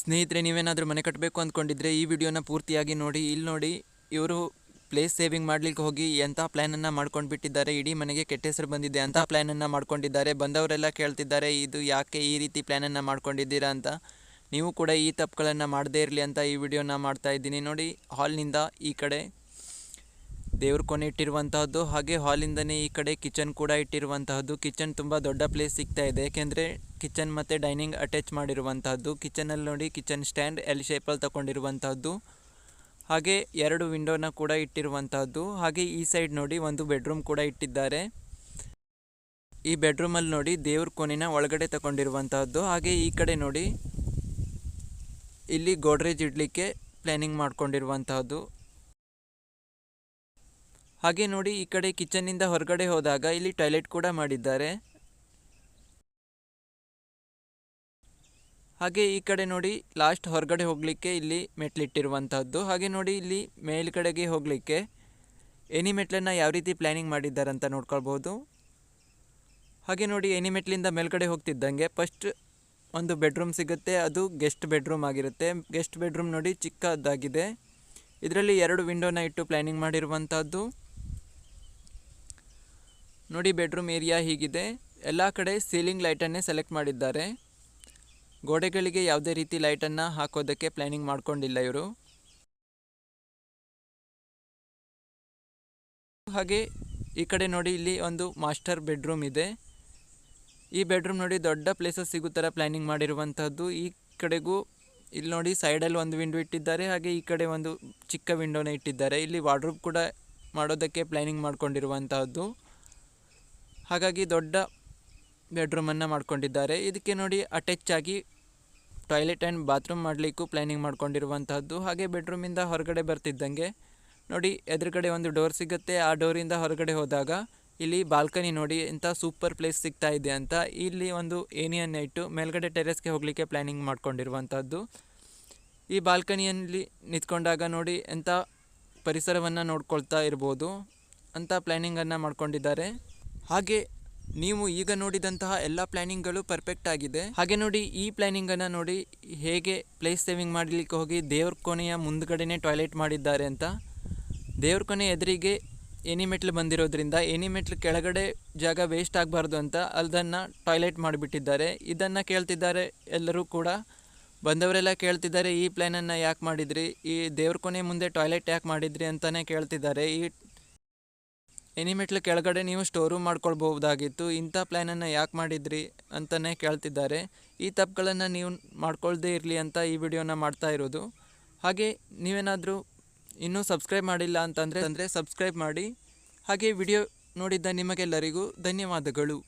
ಸ್ನೇಹಿತರೆ, ನೀವೇನಾದರೂ ಮನೆ ಕಟ್ಟಬೇಕು ಅಂದ್ಕೊಂಡಿದ್ರೆ ಈ ವಿಡಿಯೋನ ಪೂರ್ತಿಯಾಗಿ ನೋಡಿ ಇಲ್ಲಿ ನೋಡಿ, ಇವರು ಪ್ಲೇಸ್ ಸೇವಿಂಗ್ ಮಾಡ್ಲಿಕ್ಕೆ ಹೋಗಿ ಎಂಥ ಪ್ಲ್ಯಾನನ್ನು ಮಾಡ್ಕೊಂಡು ಬಿಟ್ಟಿದ್ದಾರೆ ಇಡೀ ಮನೆಗೆ ಕೆಟ್ಟ ಹೆಸರು ಬಂದಿದೆ ಅಂತ ಪ್ಲ್ಯಾನನ್ನು ಮಾಡ್ಕೊಂಡಿದ್ದಾರೆ. ಬಂದವರೆಲ್ಲ ಕೇಳ್ತಿದ್ದಾರೆ, ಇದು ಯಾಕೆ ಈ ರೀತಿ ಪ್ಲ್ಯಾನನ್ನು ಮಾಡ್ಕೊಂಡಿದ್ದೀರಾ ಅಂತ. ನೀವು ಕೂಡ ಈ ತಪ್ಪುಗಳನ್ನು ಮಾಡದೇ ಇರಲಿ ಅಂತ ಈ ವಿಡಿಯೋನ ಮಾಡ್ತಾ ಇದ್ದೀನಿ. ನೋಡಿ ಹಾಲ್ನಿಂದ ಈ ಕಡೆ ದೇವ್ರ ಕೊನೆ ಇಟ್ಟಿರುವಂತಹದ್ದು, ಹಾಗೆ ಹಾಲಿಂದನೇ ಈ ಕಡೆ ಕಿಚನ್ ಕೂಡ ಇಟ್ಟಿರುವಂತಹದ್ದು. ಕಿಚನ್ ತುಂಬ ದೊಡ್ಡ ಪ್ಲೇಸ್ ಸಿಗ್ತಾ ಇದೆ. ಯಾಕೆಂದರೆ ಕಿಚನ್ ಮತ್ತು ಡೈನಿಂಗ್ ಅಟ್ಯಾಚ್ ಮಾಡಿರುವಂತಹದ್ದು. ಕಿಚನಲ್ಲಿ ನೋಡಿ, ಕಿಚನ್ ಸ್ಟ್ಯಾಂಡ್ ಎಲ್ ಶೇಪಲ್ಲಿ ತಗೊಂಡಿರುವಂತಹದ್ದು. ಹಾಗೆ ಎರಡು ವಿಂಡೋನ ಕೂಡ ಇಟ್ಟಿರುವಂತಹದ್ದು. ಹಾಗೆ ಈ ಸೈಡ್ ನೋಡಿ, ಒಂದು ಬೆಡ್ರೂಮ್ ಕೂಡ ಇಟ್ಟಿದ್ದಾರೆ. ಈ ಬೆಡ್ರೂಮಲ್ಲಿ ನೋಡಿ, ದೇವ್ರ ಕೋಣಿನ ಒಳಗಡೆ ತಗೊಂಡಿರುವಂತಹದ್ದು. ಹಾಗೆ ಈ ಕಡೆ ನೋಡಿ, ಇಲ್ಲಿ ಗೋಡ್ರೇಜ್ ಇಡಲಿಕ್ಕೆ ಪ್ಲ್ಯಾನಿಂಗ್ ಮಾಡ್ಕೊಂಡಿರುವಂತಹದ್ದು. ಹಾಗೆ ನೋಡಿ, ಈ ಕಡೆ ಕಿಚನ್ನಿಂದ ಹೊರಗಡೆ ಹೋದಾಗ ಇಲ್ಲಿ ಟಾಯ್ಲೆಟ್ ಕೂಡ ಮಾಡಿದ್ದಾರೆ. ಹಾಗೆ ಈ ಕಡೆ ನೋಡಿ ಲಾಸ್ಟ್ ಹೊರಗಡೆ ಹೋಗಲಿಕ್ಕೆ ಇಲ್ಲಿ ಮೆಟ್ಲಿಟ್ಟಿರುವಂಥದ್ದು ಹಾಗೆ ನೋಡಿ ಇಲ್ಲಿ ಮೇಲ್ಗಡೆಗೆ ಹೋಗಲಿಕ್ಕೆ ಎನಿ ಮೆಟ್ಲನ್ನು ಯಾವ ರೀತಿ ಪ್ಲ್ಯಾನಿಂಗ್ ಮಾಡಿದ್ದಾರೆ ಅಂತ ನೋಡ್ಕೊಳ್ಬೋದು ಹಾಗೆ ನೋಡಿ ಎನಿ ಮೆಟ್ಲಿಂದ ಮೇಲ್ಗಡೆ ಹೋಗ್ತಿದ್ದಂಗೆ ಫಸ್ಟ್ ಒಂದು ಬೆಡ್ರೂಮ್ ಸಿಗುತ್ತೆ, ಅದು ಗೆಸ್ಟ್ ಬೆಡ್ರೂಮ್ ಆಗಿರುತ್ತೆ. ಗೆಸ್ಟ್ ಬೆಡ್ರೂಮ್ ನೋಡಿ ಚಿಕ್ಕದಾಗಿದೆ. ಇದರಲ್ಲಿ ಎರಡು ವಿಂಡೋನ ಇಟ್ಟು ಪ್ಲ್ಯಾನಿಂಗ್ ಮಾಡಿರುವಂಥದ್ದು ನೋಡಿ ಬೆಡ್ರೂಮ್ ಏರಿಯಾ ಹೀಗಿದೆ. ಎಲ್ಲ ಕಡೆ ಸೀಲಿಂಗ್ ಲೈಟನ್ನೇ ಸೆಲೆಕ್ಟ್ ಮಾಡಿದ್ದಾರೆ. ಗೋಡೆಗಳಿಗೆ ಯಾವುದೇ ರೀತಿ ಲೈಟನ್ನು ಹಾಕೋದಕ್ಕೆ ಪ್ಲ್ಯಾನಿಂಗ್ ಮಾಡಿಕೊಂಡಿಲ್ಲ ಇವರು. ಹಾಗೆ ಈ ಕಡೆ ನೋಡಿ ಇಲ್ಲಿ ಒಂದು ಮಾಸ್ಟರ್ ಬೆಡ್ರೂಮ್ ಇದೆ. ಈ ಬೆಡ್ರೂಮ್ ನೋಡಿ ದೊಡ್ಡ ಪ್ಲೇಸಸ್ ಸಿಗೋ ಥರ ಪ್ಲ್ಯಾನಿಂಗ್ ಮಾಡಿರುವಂಥದ್ದು ಈ ಕಡೆಗೂ ಇಲ್ಲಿ ನೋಡಿ ಸೈಡಲ್ಲಿ ಒಂದು ವಿಂಡೋ ಇಟ್ಟಿದ್ದಾರೆ, ಹಾಗೆ ಈ ಕಡೆ ಒಂದು ಚಿಕ್ಕ ವಿಂಡೋನ ಇಟ್ಟಿದ್ದಾರೆ. ಇಲ್ಲಿ ವಾರ್ಡ್ರೂಬ್ ಕೂಡ ಮಾಡೋದಕ್ಕೆ ಪ್ಲ್ಯಾನಿಂಗ್ ಮಾಡ್ಕೊಂಡಿರುವಂತಹದ್ದು. ಹಾಗಾಗಿ ದೊಡ್ಡ ಬೆಡ್ರೂಮನ್ನು ಮಾಡ್ಕೊಂಡಿದ್ದಾರೆ. ಇದಕ್ಕೆ ನೋಡಿ ಅಟ್ಯಾಚ್ ಆಗಿ ಟಾಯ್ಲೆಟ್ ಆ್ಯಂಡ್ ಬಾತ್ರೂಮ್ ಮಾಡಲಿಕ್ಕೂ ಪ್ಲ್ಯಾನಿಂಗ್ ಮಾಡ್ಕೊಂಡಿರುವಂತಹದ್ದು. ಹಾಗೆ ಬೆಡ್ರೂಮಿಂದ ಹೊರಗಡೆ ಬರ್ತಿದ್ದಂಗೆ ನೋಡಿ ಎದುರುಗಡೆ ಒಂದು ಡೋರ್ ಸಿಗುತ್ತೆ. ಆ ಡೋರಿಂದ ಹೊರಗಡೆ ಹೋದಾಗ ಇಲ್ಲಿ ಬಾಲ್ಕನಿ ನೋಡಿ ಎಂಥ ಸೂಪರ್ ಪ್ಲೇಸ್ ಸಿಗ್ತಾ ಇದೆ ಅಂತ. ಇಲ್ಲಿ ಒಂದು ಏನಿಯನ್ನು ಇಟ್ಟು ಮೇಲ್ಗಡೆ ಟೆರೆಸ್ಗೆ ಹೋಗಲಿಕ್ಕೆ ಪ್ಲ್ಯಾನಿಂಗ್ ಮಾಡ್ಕೊಂಡಿರುವಂಥದ್ದು ಈ ಬಾಲ್ಕನಿಯಲ್ಲಿ ನಿಂತ್ಕೊಂಡಾಗ ನೋಡಿ ಎಂಥ ಪರಿಸರವನ್ನು ನೋಡ್ಕೊಳ್ತಾ ಇರ್ಬೋದು ಅಂತ ಪ್ಲ್ಯಾನಿಂಗನ್ನು ಮಾಡ್ಕೊಂಡಿದ್ದಾರೆ. ಹಾಗೆ ನೀವು ಈಗ ನೋಡಿದಂತಹ ಎಲ್ಲ ಪ್ಲ್ಯಾನಿಂಗ್ಗಳು ಪರ್ಫೆಕ್ಟ್ ಆಗಿದೆ. ಹಾಗೆ ನೋಡಿ, ಈ ಪ್ಲ್ಯಾನಿಂಗನ್ನು ನೋಡಿ ಹೇಗೆ ಪ್ಲೇಸ್ ಸೇವಿಂಗ್ ಮಾಡಲಿಕ್ಕೆ ಹೋಗಿ ದೇವ್ರ ಕೋಣೆಯ ಮುಂದ್ಗಡೆನೇ ಟಾಯ್ಲೆಟ್ ಮಾಡಿದ್ದಾರೆ ಅಂತ. ದೇವ್ರ ಕೊನೆ ಎದುರಿಗೆ ಎನಿ ಮೆಟ್ಲು ಬಂದಿರೋದ್ರಿಂದ, ಎನಿ ಮೆಟ್ಲು ಕೆಳಗಡೆ ಜಾಗ ವೇಸ್ಟ್ ಆಗಬಾರ್ದು ಅಂತ ಅದನ್ನು ಟಾಯ್ಲೆಟ್ ಮಾಡಿಬಿಟ್ಟಿದ್ದಾರೆ. ಇದನ್ನು ಕೇಳ್ತಿದ್ದಾರೆ ಎಲ್ಲರೂ ಕೂಡ. ಬಂದವರೆಲ್ಲ ಕೇಳ್ತಿದ್ದಾರೆ, ಈ ಪ್ಲ್ಯಾನನ್ನು ಯಾಕೆ ಮಾಡಿದ್ರಿ? ಈ ದೇವ್ರ ಕೊನೆ ಮುಂದೆ ಟಾಯ್ಲೆಟ್ ಯಾಕೆ ಮಾಡಿದ್ರಿ ಅಂತಲೇ ಕೇಳ್ತಿದ್ದಾರೆ. ಈ ಎನಿಮೆಟ್ಲು ಕೆಳಗಡೆ ನೀವು ಸ್ಟೋರು ಮಾಡ್ಕೊಳ್ಬಹುದಾಗಿತ್ತು. ಇಂಥ ಪ್ಲ್ಯಾನನ್ನು ಯಾಕೆ ಮಾಡಿದ್ರಿ ಅಂತಲೇ ಕೇಳ್ತಿದ್ದಾರೆ. ಈ ತಪ್ಪುಗಳನ್ನು ನೀವು ಮಾಡ್ಕೊಳ್ಳದೇ ಇರಲಿ ಅಂತ ಈ ವಿಡಿಯೋನ ಮಾಡ್ತಾ ಇರೋದು. ಹಾಗೆ ನೀವೇನಾದರೂ ಇನ್ನೂ ಸಬ್ಸ್ಕ್ರೈಬ್ ಮಾಡಿಲ್ಲ ಅಂತಂದರೆ, ಅಂದರೆ ಸಬ್ಸ್ಕ್ರೈಬ್ ಮಾಡಿ. ಹಾಗೆ ವಿಡಿಯೋ ನೋಡಿದ್ದ ನಿಮಗೆಲ್ಲರಿಗೂ ಧನ್ಯವಾದಗಳು.